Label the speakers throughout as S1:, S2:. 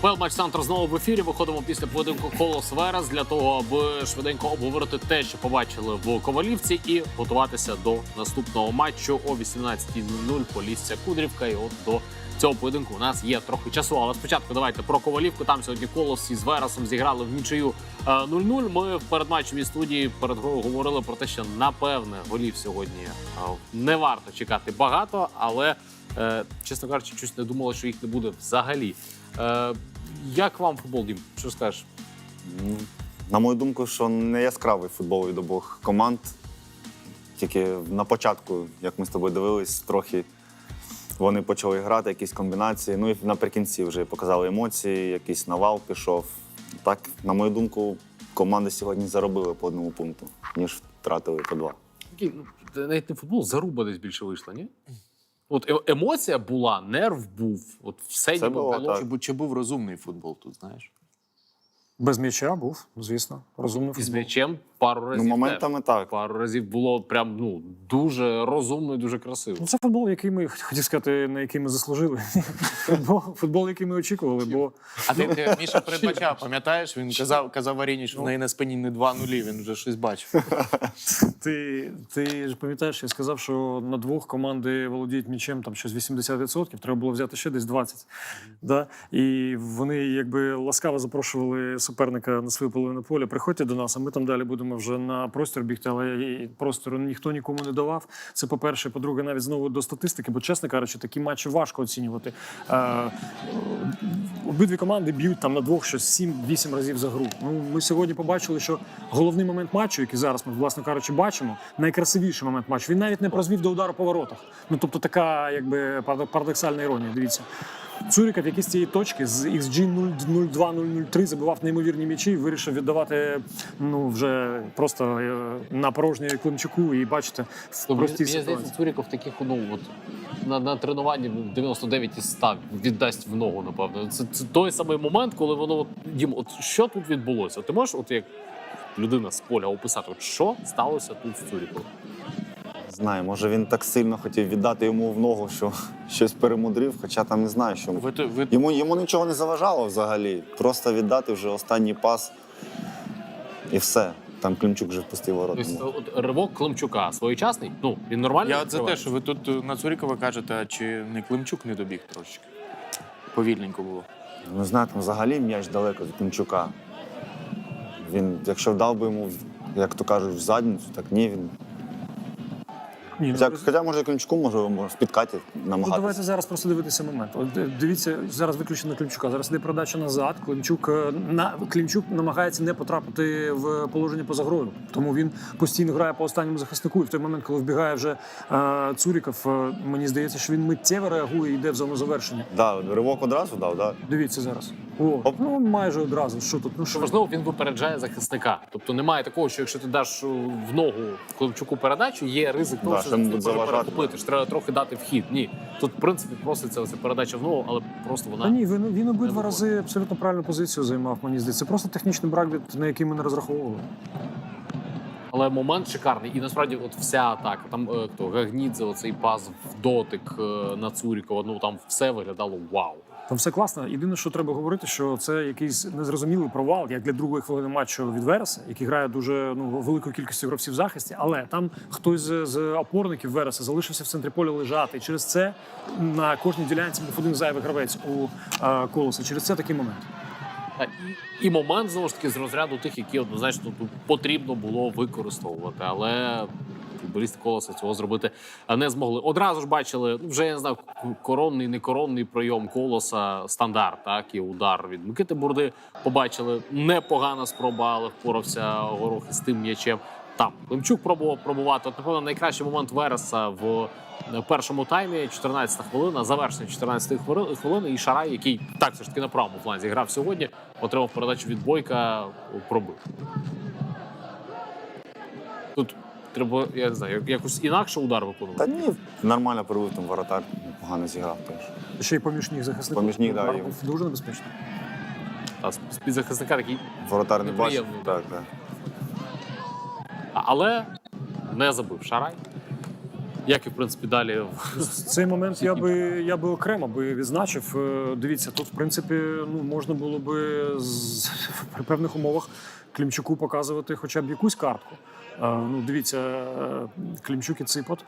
S1: Пел матч центр знову в ефірі. Виходимо після поєдинку Колос Верес для того, аби швиденько обговорити те, що побачили в Ковалівці, і готуватися до наступного матчу о 18.00 Полісся Кудрівка. І от до цього поєдинку у нас є трохи часу. Але спочатку давайте про Ковалівку. Там сьогодні Колос із Вересом зіграли в нічию е, 0-0. Ми в передматчевій студії перед грою говорили про те, що напевне голів сьогодні е, не варто чекати багато, але е, чесно кажучи, щось не думала, що їх не буде взагалі. Як вам футбол, Дім? Що скажеш?
S2: Ну, На мою думку, що не яскравий футбол від обох команд. Тільки на початку, як ми з тобою дивились, трохи вони почали грати, якісь комбінації. Ну і наприкінці вже показали емоції, якийсь навал пішов. Так, на мою думку, команди сьогодні заробили по одному пункту, ніж втратили по два.
S1: Ну, навіть не футбол, заруба десь більше вийшла, ні? От е- емоція була, нерв був. От все
S2: Це
S1: ніби
S2: було
S1: було.
S2: так.
S3: Чи, чи був розумний футбол тут, знаєш?
S4: Без м'яча був, звісно. Розумний
S1: І з
S4: футбол.
S1: м'ячем пару разів.
S2: Ну, моментами
S1: теж.
S2: так.
S1: Пару разів було прям ну дуже розумно і дуже красиво.
S4: Ну, це футбол, який ми хотів сказати, на який ми заслужили. футбол, футбол, який ми очікували, бо
S3: А ти, ти Міша передбачав, пам'ятаєш? Він казав, казав Аріні, що в неї на спині не два нулі, він вже щось бачив.
S4: ти, ти ж пам'ятаєш, я сказав, що на двох команди володіють м'ячем там щось 80%, треба було взяти ще десь 20%. Да? І вони якби ласкаво запрошували суперника на свою половину поля. Приходьте до нас, а ми там далі будемо вже на простір бігти, але простору ніхто нікому не давав. Це по-перше, по-друге, навіть знову до статистики, бо, чесно кажучи, такі матчі важко оцінювати. Е, обидві команди б'ють там на двох щось 7-8 разів за гру. Ну, ми сьогодні побачили, що головний момент матчу, який зараз ми, власне кажучи, бачимо, найкрасивіший момент матчу, він навіть не прозвів до удару по воротах. Ну тобто така, якби парадоксальна іронія. Дивіться. Цуріков, який з цієї точки з XG 0,02-003 забивав неймовірні м'ячі і вирішив віддавати ну вже просто е, на порожнє Климчуку. І бачите, в
S1: Ну, Мені
S4: простій
S1: мені здається. Цуріков таких ну от на, на тренуванні 99 із 100 віддасть в ногу, напевно. Це, це той самий момент, коли воно от Дім, от що тут відбулося? Ти можеш, от як людина з поля, описати, от що сталося тут з Цуріковим?
S2: Знаю, може він так сильно хотів віддати йому в ногу, що щось перемудрив, хоча там не знаю, що.
S3: Ви, то- ви,
S2: Йому, йому нічого не заважало взагалі. Просто віддати вже останній пас і все. Там Климчук вже впустив ворота.
S1: Тобто, от ривок Климчука своєчасний? Ну він нормально.
S3: я от за те, що ви тут е, на Цурікова кажете, а чи не Климчук не добіг трошечки? Повільненько було.
S2: Ну, знаєте, взагалі м'яч далеко від Климчука. Він, якщо вдав би йому, як то кажуть, в задницю, так ні, він.
S4: Ні, ну,
S2: Хоча, хоча може Климчуку може, в підкаті
S4: Ну, давайте зараз просто дивитися момент. От е, дивіться, зараз виключено Климчука. Зараз іде передача назад. Климчук е, на Климчук намагається не потрапити в положення поза грою. Тому він постійно грає по останньому захиснику. І в той момент, коли вбігає вже е, Цуріков, е, мені здається, що він миттєво реагує і йде в зону завершення.
S2: Да, ривок одразу дав, да?
S4: Дивіться зараз. О, ну майже одразу. Що тут? Ну
S1: Що важливо, він випереджає захисника. Тобто немає такого, що якщо ти даш е, в ногу Климчуку передачу, є ризик того,
S2: Да,
S1: що ти
S2: буде
S1: перехопити, що треба трохи дати вхід. Ні, тут в принципі проситься оця передача в ногу, але просто вона
S4: Та ні, він, він обидва рази абсолютно правильну позицію займав. Мені здається, це просто технічний брак, на який ми не розраховували.
S1: Але момент шикарний. І насправді, от вся атака. Там е, хто Гагнідзе, оцей пас в дотик е, на Цурікова. Ну там все виглядало вау.
S4: Там все класно. Єдине, що треба говорити, що це якийсь незрозумілий провал, як для другої хвилини матчу від Вереса, який грає дуже ну великою кількістю гравців в захисті. Але там хтось з, з опорників Вереса залишився в центрі поля лежати. І через це на кожній ділянці був один зайвий гравець у е, колоса. Через це такий момент.
S1: І, і момент знову ж таки з розряду тих, які однозначно потрібно було використовувати. Але футболісти колоса цього зробити е, не змогли. Одразу ж бачили, ну вже я не знаю, коронний, некоронний прийом колоса, стандарт, так і удар від Микити Бурди. Побачили непогана спроба, але впорався горох із тим м'ячем. Там Климчук пробував пробувати. От, напевно, найкращий момент Вереса в е, першому таймі, 14 хвилина, завершення 14 хвили- хвилини. І Шарай, який так все ж таки на правому фланзі грав сьогодні, отримав передачу від Бойка, пробив. Тут треба, я не знаю, якось інакше удар
S2: Та
S1: виконувати.
S2: ні, нормально провів там воротар, непогано зіграв теж.
S4: Ще й поміж ніг захисників.
S2: Поміж ніг, да, і-
S4: був дуже небезпечно.
S1: Та з під захисника такий,
S2: Воротар не бачив.
S1: Неприємно.
S2: Так, так.
S1: А- але не забив Шарай. як і в принципі далі.
S4: Цей момент я би я би окремо би відзначив. Е, Дивіться, тут в принципі ну можна було би з, при певних умовах Клімчуку показувати хоча б якусь картку. Ну, дивіться, е, Клімчук і Ципот.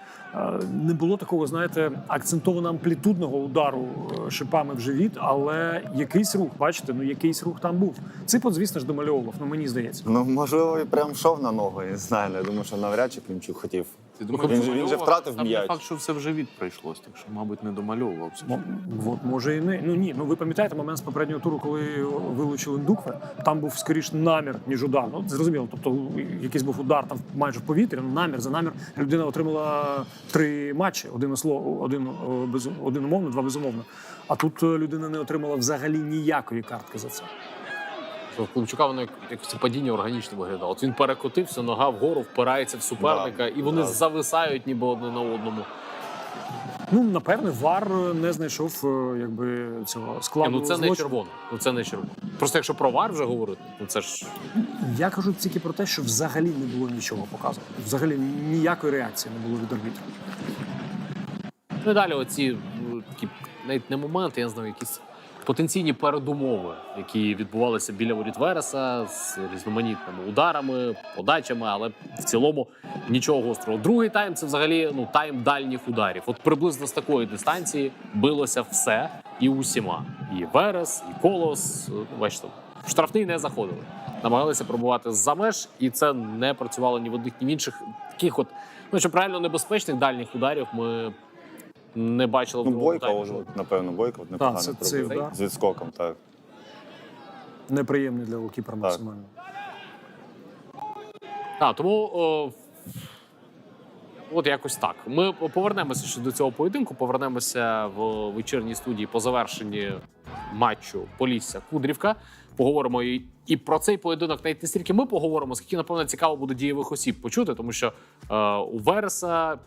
S4: Не було такого, знаєте, акцентовано амплітудного удару е, шипами в живіт, але якийсь рух, бачите, ну якийсь рух там був. Ципот, звісно ж, домальовував, ну мені здається.
S2: Ну, можливо, і прям шов на ногу, не знаю. не думаю, що навряд чи Клімчук хотів.
S3: Ти
S2: Він же- він же
S3: домальовував?
S2: втратив
S3: Там не
S2: м'яч.
S3: факт, що все в живіт прийшлось, так що, мабуть, не домальовувався.
S4: Мо- От, може і не. Ну ні, ну ви пам'ятаєте момент з попереднього туру, коли вилучили Ндукве, там був скоріш намір, ніж удар. Ну, зрозуміло. Тобто якийсь був удар там майже в повітрі, ну, намір за намір. Людина отримала три матчі: один осло, один, о, без, один умовно, два безумовно. А тут е, людина не отримала взагалі ніякої картки за це.
S1: У Климчука воно як якось падіння органічно виглядало. От він перекотився, нога вгору, впирається в суперника,
S2: Да,
S1: і вони
S2: да.
S1: зависають ніби одне на одному.
S4: Ну, напевне, вар не знайшов е, якби цього
S1: Ні,
S4: складу.
S1: ну це не
S4: злочину.
S1: червоно. Ну це не червоно. Просто якщо про вар вже говорити, ну це ж
S4: Я кажу тільки про те, що взагалі не було нічого показано. Взагалі ніякої реакції не було від арбітра.
S1: Ну і далі оці ну, такі навіть не моменти, я не знаю, якісь потенційні передумови, які відбувалися біля воріт Вереса з різноманітними ударами, подачами, але в цілому нічого гострого. Другий тайм це взагалі ну тайм дальніх ударів. От приблизно з такої дистанції билося все і усіма. І Верес, і Колос. Ну, Бачите, в штрафний не заходили. Намагалися пробувати за меж, і це не працювало ні в одних, ні в інших. Таких от, ну що правильно небезпечних дальніх ударів ми не бачили в
S2: Ну,
S1: другому
S2: Бойко,
S1: таймі.
S2: вже, напевно, Бойко от непогано
S4: це
S2: пробив.
S4: цей удар.
S2: З відскоком, так.
S4: Неприємний для голкіпера максимально.
S1: Так, тому о, от якось так. Ми повернемося ще до цього поєдинку. Повернемося в вечірній студії по завершенні матчу Полісся Кудрівка. Поговоримо і, і про цей поєдинок навіть не стільки ми поговоримо, скільки, напевно, цікаво буде дієвих осіб почути, тому що е, у Вереса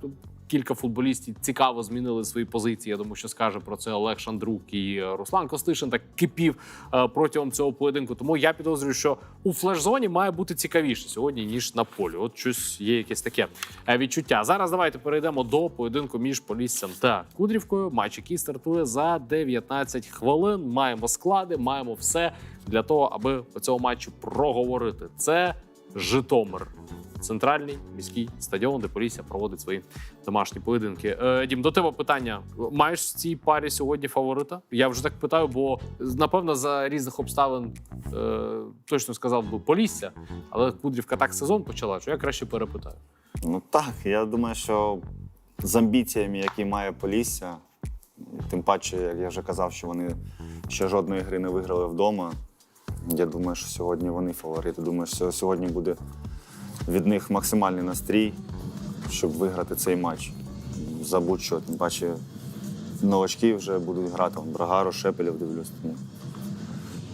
S1: кілька футболістів цікаво змінили свої позиції. Я думаю, що скаже про це Олег Шандрук і Руслан Костишин так кипів е, протягом цього поєдинку. Тому я підозрюю, що у флеш-зоні має бути цікавіше сьогодні ніж на полі. От щось є якесь таке е, відчуття. Зараз давайте перейдемо до поєдинку між Поліссям та Кудрівкою. Матч, який стартує за 19 хвилин. Маємо склади, маємо все для того, аби по цьому матчу проговорити. Це Житомир. Центральний міський стадіон, де Полісся проводить свої домашні поєдинки. Е, Дім, до тебе питання: маєш в цій парі сьогодні фаворита? Я вже так питаю, бо напевно за різних обставин е, точно сказав би Полісся, але Кудрівка так сезон почала, що я краще перепитаю.
S2: Ну так, я думаю, що з амбіціями, які має Полісся, тим паче, як я вже казав, що вони ще жодної гри не виграли вдома. Я думаю, що сьогодні вони фаворити. Думаю, що сьогодні буде від них максимальний настрій, щоб виграти цей матч. За будь-що. Тим паче новачки вже будуть грати. Брагаро, Шепелів дивлюсь. Тому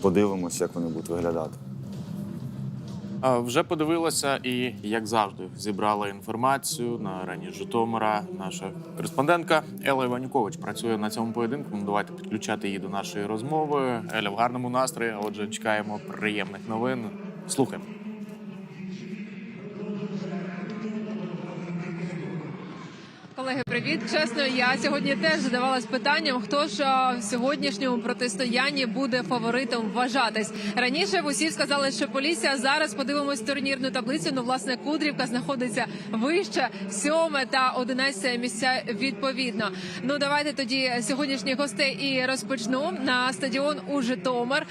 S2: подивимося, як вони будуть виглядати.
S3: Вже подивилася і, як завжди, зібрала інформацію на арені Житомира. Наша кореспондентка Ела Іванюкович працює на цьому поєдинку. Ну, давайте підключати її до нашої розмови. Еля в гарному настрої. Отже, чекаємо приємних новин. Слухаємо.
S5: Колеги, привіт. Чесно, я сьогодні теж задавалась питанням, хто ж в сьогоднішньому протистоянні буде фаворитом вважатись. Раніше в усі сказали, що Полісся. Зараз подивимось турнірну таблицю. Ну, власне, Кудрівка знаходиться вище, сьоме та одинадцяте місця відповідно. Ну давайте тоді сьогоднішніх гостей і розпочну на стадіон у Житомир.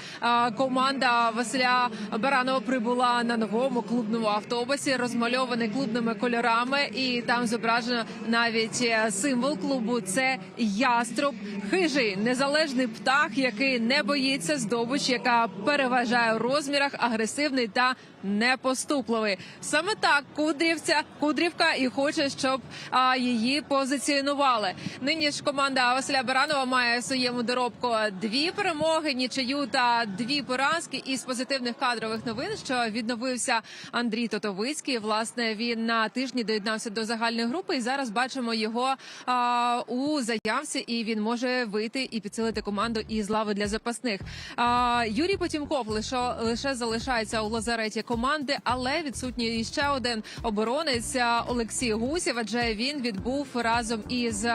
S5: Команда Василя Баранова прибула на новому клубному автобусі, розмальований клубними кольорами, і там зображено навіть е, символ клубу. Це яструб, хижий незалежний птах, який не боїться здобич, яка переважає у розмірах, агресивний та непоступливий. Саме так Кудрівця Кудрівка і хоче, щоб а, її позиціонували. Нині ж команда Василя Баранова має в своєму доробку дві перемоги, нічию та дві поразки. Із позитивних кадрових новин, що відновився Андрій Тотовицький. Власне, він на тижні доєднався до загальної групи, і зараз бачимо його а, у заявці, і він може вийти і підсилити команду із лави для запасних. А, Юрій Потімков лише лише залишається у лазареті команди, але відсутній ще один оборонець Олексій Гусєв, адже він відбув разом із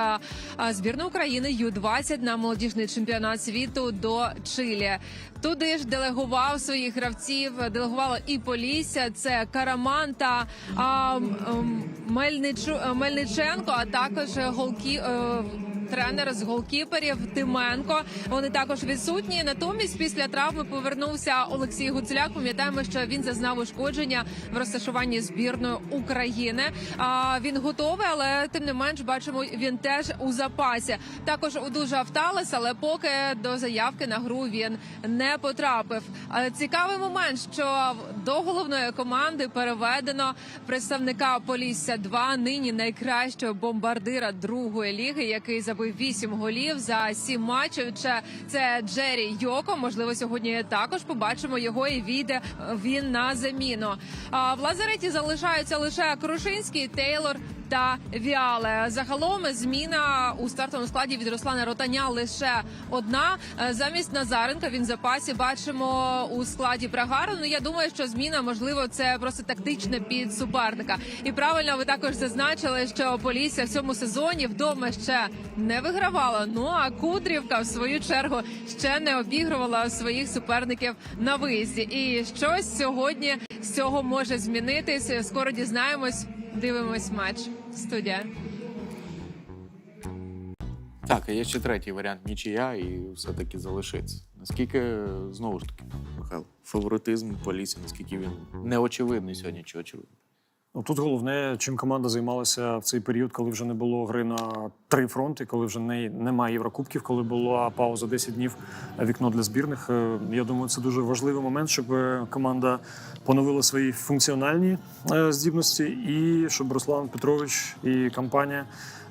S5: збірною України Ю-20 на молодіжний чемпіонат світу до Чилі. Туди ж делегував своїх гравців, делегувало і Полісся, це Караман та а, Мельничу, Мельниченко, а також голкі. е, Тренер з голкіперів Тименко. Вони також відсутні. Натомість після травми повернувся Олексій Гуцуляк. Пам'ятаємо, що він зазнав ушкодження в розташуванні збірної України. А він готовий, але тим не менш бачимо, він теж у запасі. Також одужав Талес, але поки до заявки на гру він не потрапив. Цікавий момент, що до головної команди переведено представника Полісся 2 нині найкращого бомбардира другої ліги, який забив 8 голів за 7 матчів. Це, Джері Йоко. Можливо, сьогодні також побачимо його і війде він на заміну. А в лазареті залишаються лише Крушинський, Тейлор та Віале. Загалом зміна у стартовому складі від Руслана Ротаня лише одна. Е, Замість Назаренка він в запасі бачимо у складі Прагару. Ну я думаю, що зміна можливо це просто тактична під суперника. І правильно ви також зазначили, що Полісся в цьому сезоні вдома ще не вигравала. Ну а Кудрівка в свою чергу ще не обігрувала своїх суперників на виїзді. І щось сьогодні з цього може змінитись. Скоро дізнаємось. Дивимось матч. Студія.
S3: Так, а є ще третій варіант нічия, і все-таки залишиться. Наскільки знову ж таки, Михайло, фаворитизм Полісся, наскільки він неочевидний сьогодні чи очевидний?
S4: Ну, тут головне, чим команда займалася в цей період, коли вже не було гри на три фронти, коли вже не, немає Єврокубків, коли була пауза 10 днів вікно для збірних. Е, Я думаю, це дуже важливий момент, щоб е, команда поновила свої функціональні е, здібності, і щоб Руслан Петрович і компанія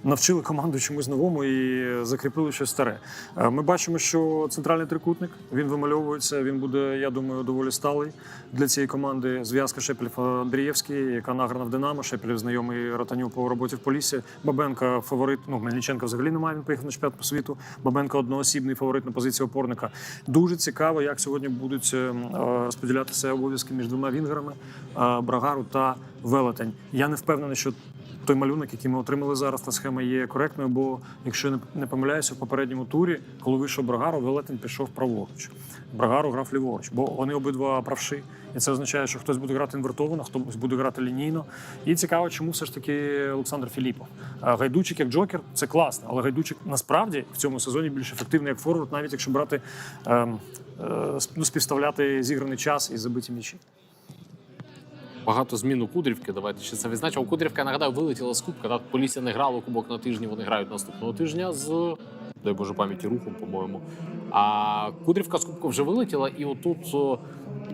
S4: навчили команду чомусь новому і закріпили щось старе. Е, Ми бачимо, що центральний трикутник він вимальовується. Він буде, я думаю, доволі сталий для цієї команди. Зв'язка Шепелів Андрієвський, яка награна в Динамо. Шепелів знайомий Ротаню по роботі в Полісі. Бабенка фаворит. Ну Мельниченка взагалі немає. Він поїхав на чемпіонат по світу. Бабенко одноосібний фаворит на позиції опорника. Дуже цікаво, як сьогодні будуть е, м, е, розподілятися обов'язки між двома вінгерами е, Брагару та Велетень. Я не впевнений, що той малюнок, який ми отримали зараз, та схема є коректною, бо якщо я не- помиляюся, в попередньому турі, коли вийшов Брагару, Велетень пішов праворуч. Брагару грав ліворуч, бо вони обидва правши. І це означає, що хтось буде грати інвертовано, хтось буде грати лінійно. І цікаво, чому все ж таки Олександр Філіпов. Гайдучик як Джокер це класно, але Гайдучик насправді в цьому сезоні більш ефективний як форвард, навіть якщо брати ем, е, ну, співставляти зіграний час і забиті м'ячі.
S1: Багато змін у Кудрівки. Давайте ще це відзначимо. Кудрівка, я нагадаю, вилетіла з Кубка. Так, Полісся не грало кубок на тижні. Вони грають наступного тижня з дай Боже пам'яті рухом, по-моєму. А Кудрівка з Кубка вже вилетіла, і отут.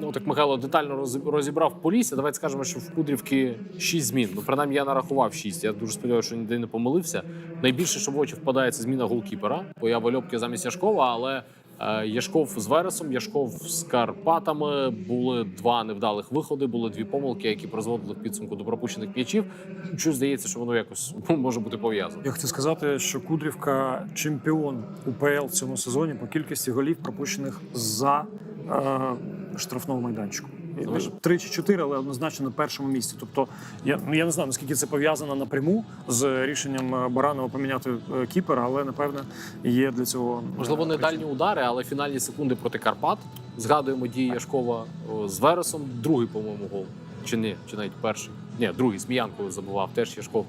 S1: Ну, так Михайло детально роз- розібрав Полісся. Давайте скажемо, що в Кудрівки 6 змін. Ну, принаймні, я нарахував 6. Я дуже сподіваюся, що ніде не помилився. Найбільше, що в очі впадає, зміна голкіпера. Поява Льопки замість Яшкова, але Яшков з Вересом, Яшков з Карпатами. Були два невдалих виходи, були дві помилки, які призводили в підсумку до пропущених м'ячів. Щось здається, що воно якось може бути пов'язано.
S4: Я хочу сказати, що Кудрівка чемпіон УПЛ в цьому сезоні по кількості голів, пропущених за е, штрафного майданчику. Три чи чотири, але однозначно на першому місці. Тобто, я, ну, я не знаю, наскільки це пов'язано напряму з рішенням е, Баранова поміняти е, кіпера, але напевне є для цього е,
S1: Можливо, не дальні удари, але фінальні секунди проти Карпат. Згадуємо дії Яшкова з Вересом. Другий, по-моєму, гол. Чи ні, чи навіть перший. Ні, другий з Міянкою забував. Теж Яшков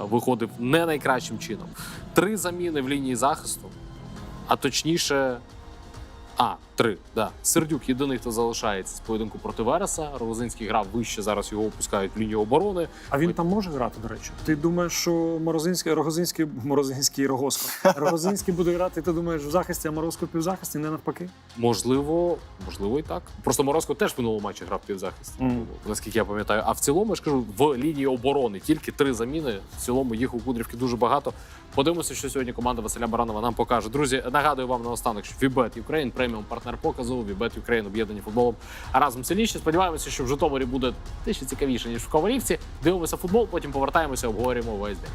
S1: виходив не найкращим чином. Три заміни в лінії захисту, а точніше. А, три, да. Сердюк єдиний, хто залишається з поєдинку проти Вереса. Рогозинський грав вище, зараз його опускають в лінію оборони.
S4: А він там може грати, до речі. Ти думаєш, що Морозинський, Рогозинський, Морозинський Рогоско. Рогозинський буде грати, ти думаєш, в захисті, а Морозко в півзахисті, не навпаки.
S1: Можливо, можливо, і так. Просто Морозко теж в минулому матчі грав півзахист,
S4: Мгм.
S1: наскільки я пам'ятаю. А в цілому я ж кажу, в лінії оборони тільки три заміни. В цілому їх у Кудрівки дуже багато. Подивимося, що сьогодні команда Василя Баранова нам покаже. Друзі, нагадую вам наостанок, що Вібет Україн преміум партнер показу. Вібет Україн об'єднані футболом разом сильніші. Сподіваємося, що в Житомирі буде дещо цікавіше ніж в Ковалівці. Дивимося футбол, потім повертаємося, обговорюємо весь день.